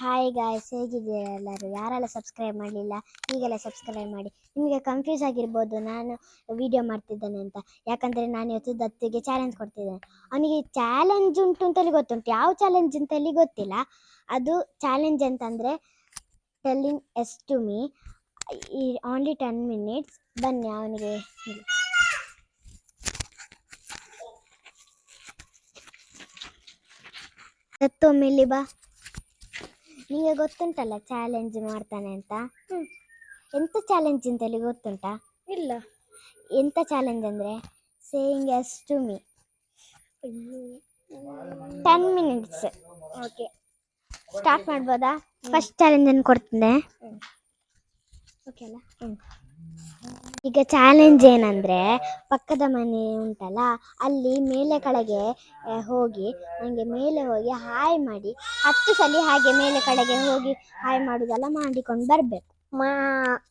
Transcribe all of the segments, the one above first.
Hi guys ಹೇಗಿದ್ದೀರಾ ಎಲ್ಲರೂ? ಯಾರೆಲ್ಲ ಸಬ್ಸ್ಕ್ರೈಬ್ ಮಾಡಲಿಲ್ಲ, ಈಗೆಲ್ಲ ಸಬ್ಸ್ಕ್ರೈಬ್ ಮಾಡಿ. ನಿಮಗೆ ಕನ್ಫ್ಯೂಸ್ ಆಗಿರ್ಬೋದು, ನಾನು ವಿಡಿಯೋ ಮಾಡ್ತಿದ್ದೇನೆ ಅಂತ. ಯಾಕಂದರೆ ನಾನು ಇವತ್ತು ದತ್ತಿಗೆ ಚಾಲೆಂಜ್ ಕೊಡ್ತಿದ್ದೇನೆ. ಅವನಿಗೆ ಚಾಲೆಂಜ್ ಉಂಟು ಅಂತೇಳಿ ಗೊತ್ತುಂಟು? ಯಾವ ಚಾಲೆಂಜ್ ಅಂತೇಳಿ ಗೊತ್ತಿಲ್ಲ. ಅದು ಚಾಲೆಂಜ್ ಅಂತಂದರೆ ಟೆಲ್ಲಿಂಗ್ ಎಸ್ ಟು ಮೀ ಈ ಆನ್ಲಿ ಟೆನ್ ಮಿನಿಟ್ಸ್ ಬನ್ನಿ ಅವನಿಗೆ ದತ್ತು ದತ್ತೊಮ್ಮೆ ಇಲ್ಲಿ ಬಾ. ನಿಮಗೆ ಗೊತ್ತುಂಟಲ್ಲ ಚಾಲೆಂಜ್ ಮಾಡ್ತಾನೆ ಅಂತ? ಎಂತ ಚಾಲೆಂಜ್ ಅಂತೇಳಿ ಗೊತ್ತುಂಟಾ? ಇಲ್ಲ. ಎಂತ ಚಾಲೆಂಜ್ ಅಂದರೆ saying us to me ten minutes okay start ಮಾಡ್ಬೋದಾ? ಫಸ್ಟ್ ಚಾಲೆಂಜನ್ನು ಕೊಡ್ತೇನೆ. ಓಕೆ ಅಲ್ಲ? ಈಗ ಚಾಲೆಂಜ್ ಏನಂದ್ರೆ ಪಕ್ಕದ ಮನೆ ಉಂಟಲ್ಲ, ಅಲ್ಲಿ ಮೇಲೆ ಕೆಳಗೆ ಹೋಗಿ ನನಗೆ ಮೇಲೆ ಹೋಗಿ ಹಾಯ್ ಮಾಡಿ, ಹತ್ತು ಸಲ ಹಾಗೆ ಮೇಲೆ ಕೆಳಗೆ ಹೋಗಿ ಹಾಯ್ ಮಾಡುದೆಲ್ಲ ಮಾಡಿಕೊಂಡು ಬರಬೇಕು. ಮಾ,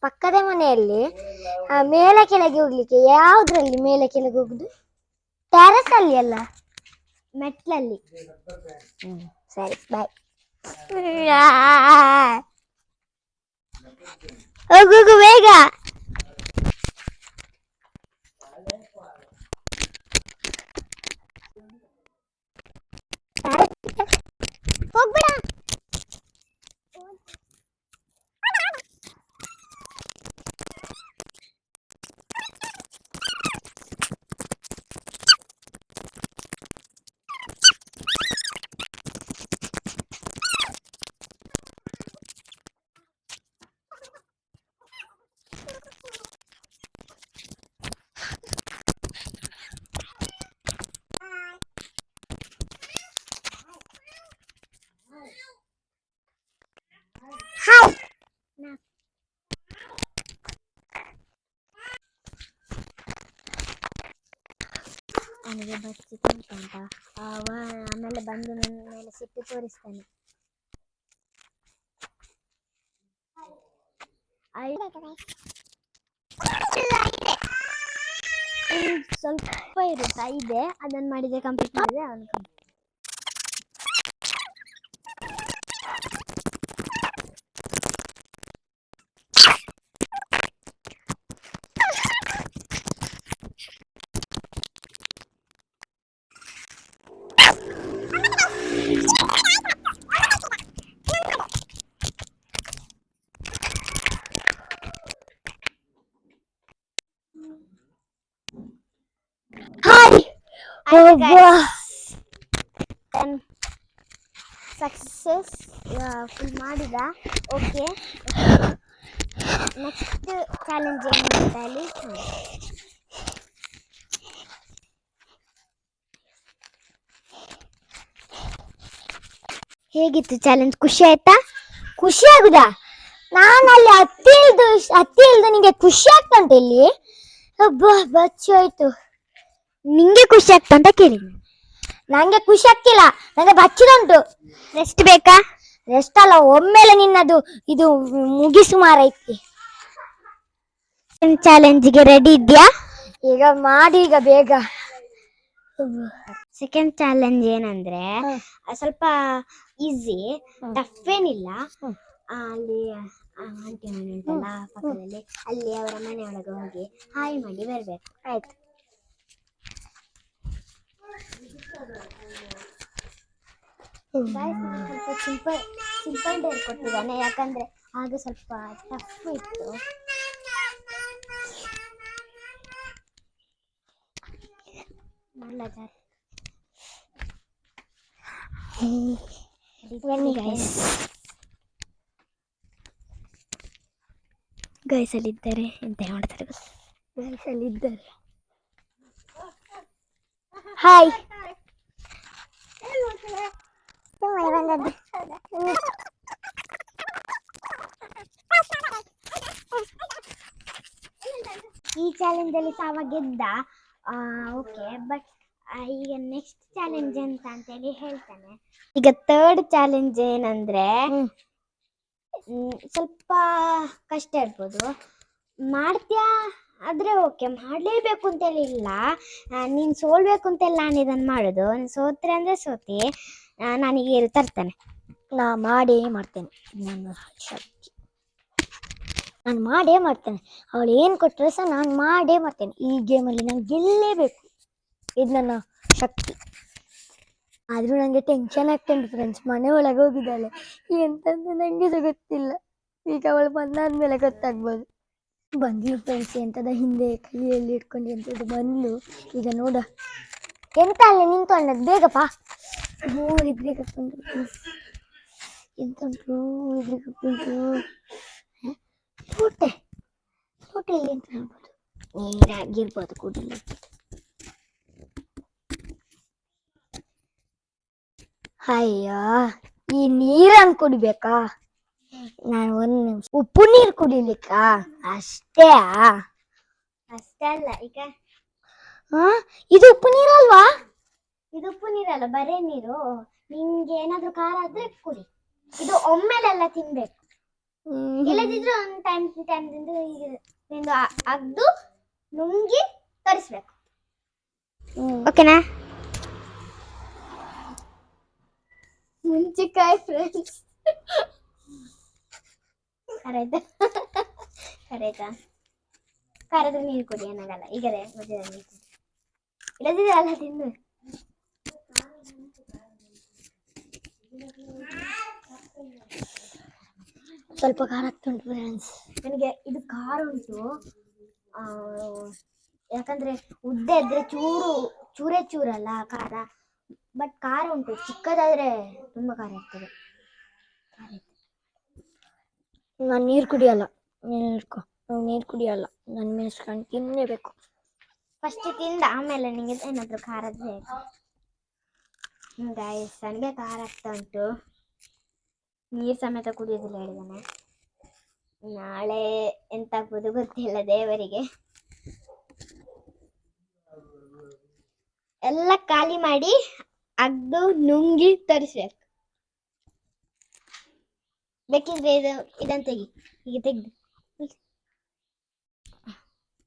ಪಕ್ಕದ ಮನೆಯಲ್ಲಿ ಮೇಲೆ ಕೆಳಗೆ ಹೋಗ್ಲಿಕ್ಕೆ ಯಾವ್ದ್ರಲ್ಲಿ ಮೇಲೆ ಕೆಳಗೆ ಹೋಗುದು? ಟೆರಸ್ ಅಲ್ಲಿ ಅಲ್ಲ, ಮೆಟ್ಲಲ್ಲಿ. ಸರಿ ಬಾಯ್ ಹೋಗು, ಬೇಗ ಹೋಗ್ಬೇಡ ಹಾಯ್ ಅವನಿಗೆ ಬಚ್ಚಿ ಅಂತ ಅವ ಆಮೇಲೆ ಬಂದು ನನ್ನ ಮೇಲೆ ಸಿಟ್ಟು ತೋರಿಸ್ತಾನೆ. ಸ್ವಲ್ಪ ಇರುತ್ತೆ, ಇದೆ. ಅದನ್ನು ಮಾಡಿದ್ರೆ ಕಂಪ್ಲೀಟ್ ಮಾಡಿದೆ ಅವನು ಹಾಯ್ ಸಕ್ಸಸ್ ಫುಲ್ ಮಾಡಿದ. ಓಕೆ ನೆಕ್ಸ್ಟ್ ಚಾಲೆಂಜ್ ಹೇಳಿ ಹೇಗಿತ್ತು ಚಾಲೆಂಜ್ ಖುಷಿ ಆಯ್ತಾ? ಖುಷಿ ಆಗುದಾ? ಅಲ್ಲಿ ಹತ್ತಿ ಇಳ್ದು ಹತ್ತಿ ಇಳ್ದು ನಿಂಗೆ ಖುಷಿ ಆಗ್ತಾ ಉಂಟು ಇಲ್ಲಿ. ಒಬ್ಬ ಆಯ್ತು ನಿಂಗೆ ಖುಷಿ ಆಗ್ತಾ ಅಂತ ಕೇಳಿ. ನಂಗೆ ಖುಷಿ ಆಗ್ತಿಲ್ಲ. ನಂಗೆ ಬಚ್ಚಿದುಂಟು ರೆಸ್ಟ್ ಬೇಕಾ? ರೆಸ್ಟ್ ಅಲ್ಲ ಒಮ್ಮೆಲೆ ನಿನ್ನದು ಇದು ಮುಗಿಸು ಮಾರೈತಿ. ಚಾಲೆಂಜ್ಗೆ ರೆಡಿ ಇದ್ಯಾ? ಈಗ ಮಾಡಿ ಈಗ ಬೇಗ. ಸೆಕೆಂಡ್ ಚಾಲೆಂಜ್ ಏನಂದ್ರೆ ಸ್ವಲ್ಪ ಈಸಿ. ಟಫ್ ಏನಿಲ್ಲ. ಅಲ್ಲಿ ಆಂಟಿ ಮನೆ ಉಂಟಲ್ಲ ಪಕ್ಕದಲ್ಲಿ ಅಲ್ಲಿ ಅವರ ಮನೆಯೊಳಗೆ ಹೋಗಿ ಹಾಯ್ ಮಾಡಿ ಬರ್ಬೇಕು. ಆಯ್ತು Guys, ನಾನು ಸ್ವಲ್ಪ ಸಿಂಪಲ್ ಸಿಂಪಲ್ ಡೇರ್ ಕೊಟ್ಟಿದ್ದಾನೆ ಯಾಕಂದ್ರೆ ಆಗ ಸ್ವಲ್ಪ ಟಫ್ ಇತ್ತು ಒಳ್ಳೆದಾರೆ ಬನ್ನಿ ಗೈಸ್ ಗೈಸ್ ಅಲ್ಲಿ ಇದ್ದಾರೆ ಎಂತ ಮಾಡ್ತಾರೆ ಗೊತ್ತಾ? ಇದ್ದಾರೆ ಹಾಯ್ ಈ ಚಾಲೆಂಜ್ ಅಲ್ಲಿ ಸಾವ ಗೆದ್ದ. ಓಕೆ ಬಟ್ ಈಗ ನೆಕ್ಸ್ಟ್ ಚಾಲೆಂಜ್ ಎಂತ ಅಂತೇಳಿ ಹೇಳ್ತಾನೆ. ಈಗ ಥರ್ಡ್ ಚಾಲೆಂಜ್ ಏನಂದ್ರೆ ಸ್ವಲ್ಪ ಕಷ್ಟ ಇರ್ಬೋದು. ಮಾಡ್ತೀಯಾ? ಆದ್ರೆ ಓಕೆ ಮಾಡಲೇಬೇಕು ಅಂತೇಳಿ ಇಲ್ಲ. ನೀನು ಸೋಲ್ಬೇಕು ಅಂತೆಲ್ಲ ನಾನು ಇದನ್ನು ಮಾಡೋದು. ನೀನ್ ಸೋತ್ರೆ ಅಂದರೆ ಸೋತಿ. ನಾನೀಗ ತರ್ತೇನೆ. ನಾ ಮಾಡೇ ಮಾಡ್ತೇನೆ. ನನ್ನ ಶಕ್ತಿ. ನಾನು ಮಾಡೇ ಮಾಡ್ತೇನೆ. ಅವಳು ಏನು ಕೊಟ್ಟರೆ ಸಹ ನಾನು ಮಾಡೇ ಮಾಡ್ತೇನೆ. ಈ ಗೇಮಲ್ಲಿ ನಾನು ಗೆಲ್ಲೇಬೇಕು. ಇದು ನನ್ನ ಶಕ್ತಿ. ಆದರೂ ನನಗೆ ಟೆನ್ಷನ್ ಆಗ್ತೇನೆ ಫ್ರೆಂಡ್ಸ್ ಮನೆ ಒಳಗೆ ಹೋಗಿದ್ದಾಳೆ. ಎಂತಂತ ನನಗೆ ಗೊತ್ತಿಲ್ಲ. ಈಗ ಅವಳು ಬಂದಾದ್ಮೇಲೆ ಗೊತ್ತಾಗ್ಬೋದು. ಬಂದ್ಲು ಫ್ರೆಂಡ್ಸ್ ಎಂಥದ ಹಿಂದೆ ಕೈಯಲ್ಲಿ ಇಟ್ಕೊಂಡು ಎಂಥದ್ದು ಬಂದ್ಲು. ಈಗ ನೋಡ. ಎಂತ ಅಲ್ಲೇ ನಿಂತು ಅಣ್ಣದು ಬೇಗಪ್ಪ ಓ ಇದ್ರೆ ಕರ್ಕೊಂಡು ಎಂತ ಉಂಟು ಇದ್ರೆ ಕರ್ಕೊಂಡು ಕೋಟೆ ಕೋಟೆ ಇಲ್ಲಿ ಅಂತ ಹೇಳ್ಬೋದು ನೀರಾಗಿರ್ಬೋದು ಕುಡಿಲಿ ಅಯ್ಯೋ ಈ ನೀರನ್ನು ಕುಡಿಬೇಕಾ ನಾನು ಒಂದು ನಿಮಿಷ ಉಪ್ಪು ನೀರು ಕುಡಿಲಿಕ್ಕ ಅಷ್ಟೇ ಅಷ್ಟೇ ಅಲ್ಲ ಈಗ ಹಾ ಇದು ಉಪ್ಪು ನೀರಲ್ವಾ ನೀರಲ್ಲ ಬರೇ ನೀರು. ನಿಮ್ಗೆ ಏನಾದ್ರೂ ಖಾರ ಆದ್ರೆ ಕುಡಿ. ಇದು ಒಮ್ಮೆಲೆಲ್ಲ ತಿನ್ಬೇಕು. ಇಲ್ಲದಿದ್ರೆ ಒಂದ್ ಟೈಮ್ ಟೈಮ್ ನಿಂದು ಅಗ್ದು ನುಂಗಿ ತರಿಸ್ಬೇಕು. ಓಕೆನಾ ಮುಂಚಿಕಾಯಿ ಫ್ರೆಂಡ್ಸ್ ಕರೆದ ಕರೆದ ಕರೆದ್ರೆ ನೀರು ಕುಡಿ ಏನಾಗಲ್ಲ ಈಗಲೇ ಮಧ್ಯದಲ್ಲಿ. ಇಲ್ಲದಿದ್ರೆ ಅಲ್ಲ ತಿನ್ನು. ಸ್ವಲ್ಪ ಖಾರ ಆಗ್ತುಂಟು ಫ್ರೆಂಡ್ಸ್ ನನಗೆ ಇದು ಖಾರ ಉಂಟು. ಆ, ಯಾಕಂದ್ರೆ ಉದ್ದೆ ಇದ್ರೆ ಚೂರು ಚೂರೇ ಚೂರಲ್ಲ ಖಾರ. ಬಟ್ ಖಾರ ಉಂಟು. ಚಿಕ್ಕದಾದ್ರೆ ತುಂಬಾ ಖಾರ ಆಗ್ತದೆ. ನಾನು ನೀರು ಕುಡಿಯಲ್ಲ. ನೀರು ಹಿಡ್ಕೊ. ನೀರು ಕುಡಿಯಲ್ಲ. ನನ್ನ ಮೆಣಸ್ಕೊಂಡು ತಿನ್ನಲೇಬೇಕು ಫಸ್ಟ್ ತಿಂದ ಆಮೇಲೆ ನಿಮಗೆ ಏನಾದರೂ ಖಾರದ್ದು ಗಾಯಸ್ ನನಗೆ ಖಾರ ಆಗ್ತಾ ಉಂಟು. ನೀರು ಸಮೇತ ಕುಡಿಯೋದಿಲ್ಲ ಹೇಳಿದಾನೆ. ನಾಳೆ ಎಂತಾಗ್ಬೋದು ಗೊತ್ತಿಲ್ಲ ದೇವರಿಗೆ. ಎಲ್ಲ ಖಾಲಿ ಮಾಡಿ ಅಗ್ದು ನುಂಗಿ ತರಿಸ್ಬೇಕು. ಬೇಕಿದ್ರೆ ಇದು ಇದನ್ನು ತೆಗಿ. ಈಗ ತೆಗ್ದು.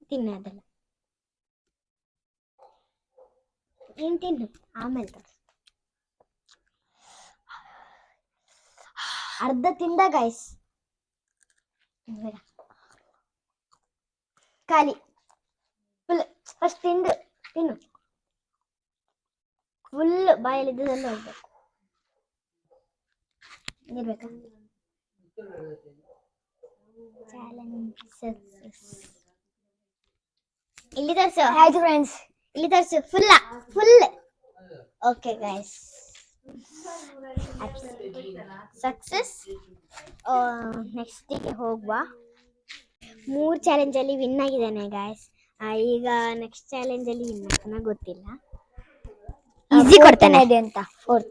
ತಿನ್ನ ಏನು ತಿನ್ನು, ಆಮೇಲೆ ಅರ್ಧ ತಿಂದ ಗಾಯ್ಸ್ ಖಾಲಿ ಫುಲ್ ಫಸ್ಟ್ ತಿಂದು ತಿನ್ನು ಫುಲ್ ಬಾಯಲ್ಲಿ ಇದ್ದದೆಲ್ಲ ಹೋಗ್ಬೇಕು ಇರ್ಬೇಕಾ ಚಾಲೆಂಜ್ ಸಕ್ಸಸ್ ಇಲ್ಲಿ ತರ್ಸು ಆಯ್ತು ಫ್ರೆಂಡ್ಸ್ ಇಲ್ಲಿ ತರಿಸು ಫುಲ್ಲ ಫುಲ್ ಓಕೆ ಗೈಸ್ ಸಕ್ಸಸ್ ನೆಕ್ಸ್ಟಿಗೆ ಹೋಗುವ. ಮೂರು ಚಾಲೆಂಜಲ್ಲಿ ವಿನ್ ಆಗಿದ್ದಾನೆ ಗಾಯ್ಸ್ ಈಗ ನೆಕ್ಸ್ಟ್ ಚಾಲೆಂಜಲ್ಲಿ ವಿನ್ ಆಗ್ತಾನ ಗೊತ್ತಿಲ್ಲ. ಈಸಿ ಕೊಡ್ತಾನೆ. ಅದೇ ಅಂತ ಫೋರ್ತ್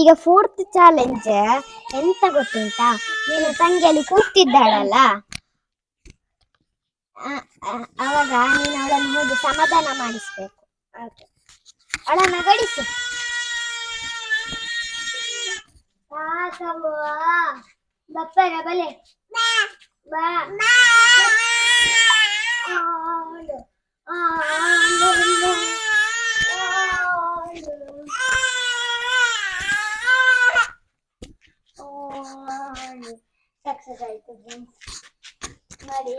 ಈಗ ಫೋರ್ತ್ ಚಾಲೆಂಜ್ ಎಂತ ಗೊತ್ತುಂಟಾ? ನೀನು ತಂಗಿಯಲ್ಲಿ ಕೂತಿದ್ದಾಳಲ್ಲ? ಅವಾಗ ನೀನು ಅವಳನ್ನು ಹೋಗಿ ಸಮಾಧಾನ ಮಾಡಿಸ್ಬೇಕು. ಅವಳನ್ನ ಗಡಿಸು ಬಪ್ಪರ ಬಲೆ ಬಾ ಆಡು, ಆಡು, ಆಡು. ಸಕ್ಸಸ್ ಆಯ್ತು ಫ್ರೆಂಡ್ಸ್ ನೋಡಿ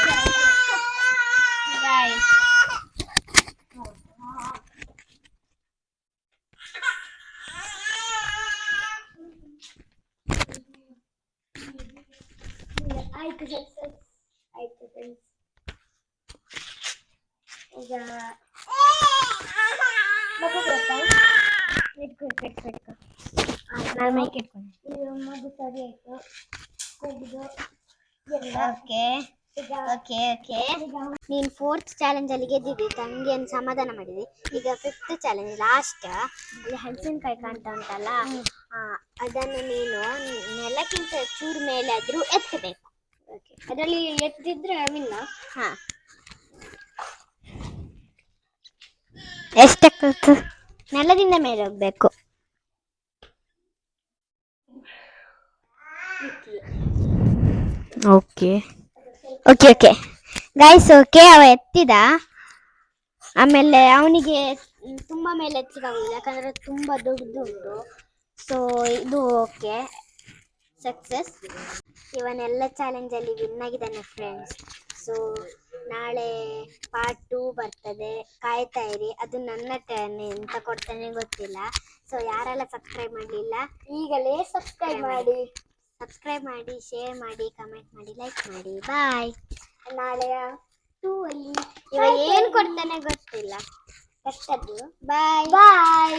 Guys. ಆಯ್ತು ಸಕ್ಸಸ್ ಆಯ್ತು ಫ್ರೆಂಡ್ಸ್ ಈಗ ಮಗು ಗೊತ್ತಾ ಇಟ್ಕೊ ಇಟ್ಕೊ ಇಟ್ಕೊ ಇಟ್ಕೊ ನಾನು ಮೈಕ್ ಇಟ್ಕೊಂಡು ಇದು ಮಗು ಸರಿ ಆಯ್ತು ತೆಗ್ದು ಓಕೆ ಓಕೆ ಓಕೆ ನೀನು ಫೋರ್ತ್ ಚಾಲೆಂಜ್ ಅಲ್ಲಿ ಗೆದ್ದಿದ್ದಿ ತಂಗಿಯನ್ನು ಸಮಾಧಾನ ಮಾಡಿದೆ. ಈಗ ಫಿಫ್ತ್ ಚಾಲೆಂಜ್ ಲಾಸ್ಟ್ ಅಲ್ಲಿ ಹಲಸಿನಕಾಯಿ ಕಾಣ್ತಾ ಉಂಟಲ್ಲ? ಆ, ಅದನ್ನು ನೀನು ನೆಲಕ್ಕಿಂತ ಚೂರು ಮೇಲೆ ಆದ್ರೂ ಎತ್ತಬೇಕು. ಅದರಲ್ಲಿ ಎತ್ತಿದ್ರೆ ವಿನ್ನ ಹಾ. ಎಷ್ಟಕ್ಕೆ ನೆಲದಿಂದ ಮೇಲೆ ಹೋಗ್ಬೇಕು. Okay. Okay okay. Guys okay ಅವ ಎತ್ತಿದ. ಆಮೇಲೆ ಅವನಿಗೆ ತುಂಬಾ ಮೇಲೆ ಎತ್ತಿದ ಯಾಕಂದ್ರೆ ತುಂಬಾ ದೊಡ್ಡದು ಉಂಟು ಸೊ ಇದು ಓಕೆ. ಸಕ್ಸಸ್ ಇವನೆಲ್ಲ ಚಾಲೆಂಜಲ್ಲಿ ವಿನ್ ಆಗಿದ್ದಾನೆ ಫ್ರೆಂಡ್ಸ್ ಸೊ ನಾಳೆ ಪಾರ್ಟ್ ಟೂ ಬರ್ತದೆ. ಕಾಯ್ತಾ ಇರಿ. ಅದು ನನ್ನ ಟರ್ನ್ ಎಂತ ಕೊಡ್ತಾನೆ ಗೊತ್ತಿಲ್ಲ. ಸೊ ಯಾರೆಲ್ಲ ಸಬ್ಸ್ಕ್ರೈಬ್ ಮಾಡಲಿಲ್ಲ ಈಗಲೇ ಸಬ್ಸ್ಕ್ರೈಬ್ ಮಾಡಿ. ಸಬ್ಸ್ಕ್ರೈಬ್ ಮಾಡಿ ಶೇರ್ ಮಾಡಿ ಕಮೆಂಟ್ ಮಾಡಿ ಲೈಕ್ ಮಾಡಿ. ಬಾಯ್ ನಾಳೆಯ ಟೂ ಅಲ್ಲಿ ಇವ ಏನು ಕೊಡ್ತಾನೆ ಗೊತ್ತಿಲ್ಲ. ಕಷ್ಟದ್ದು. ಬಾಯ್ ಬಾಯ್